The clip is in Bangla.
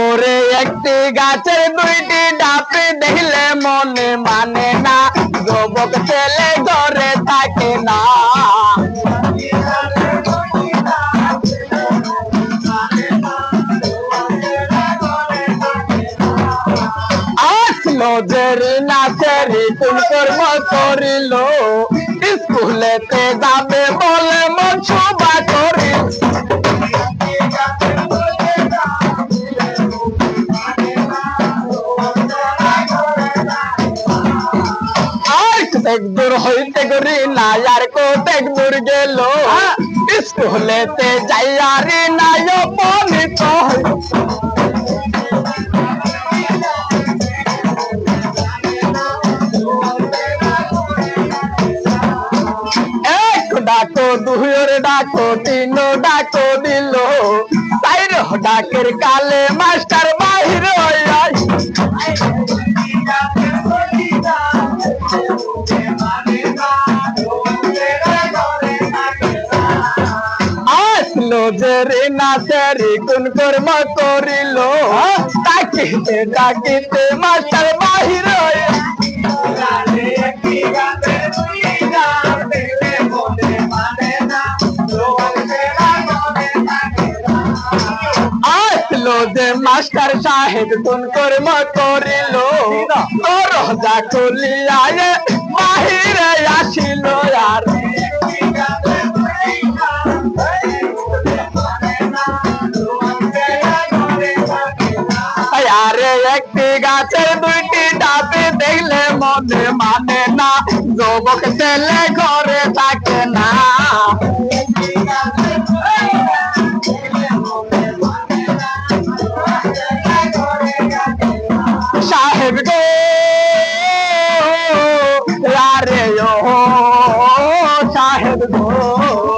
ওরে একটি গাছের দুইটি ডাপি দেখলে মনে মানে না, যুবক ছেলে ঘরে থাকে না। যে নাচের কোন কর্ম করিল, স্কুলেতে যাবে বলে মন কতক দূর হইতে গরি না আর কতক দূর গেল। স্কুলেতে যাইয়া রে না অপনিত হইল এক ডাকো দুইয়ের ডাকো তিন ডাকো দিল। চাইর ডাকের কালে মাস্টার বাহির হইয়া আসলো যে রে নাচে রে কোন কর্ম করিল? ডাকিতে ডাকিতে মাস্টার বাহির আসলো যে মাস্টার সাহেব কোন কর্ম করিল? দরজা খুলিয়া বাহিরে আসিল আর একটি গাছের দুইটি ডাবে দেখলে মনে মানে না। যুবক ছেলে ঘরে থাকে না। সাহেব গো রে ও, সাহেব গো।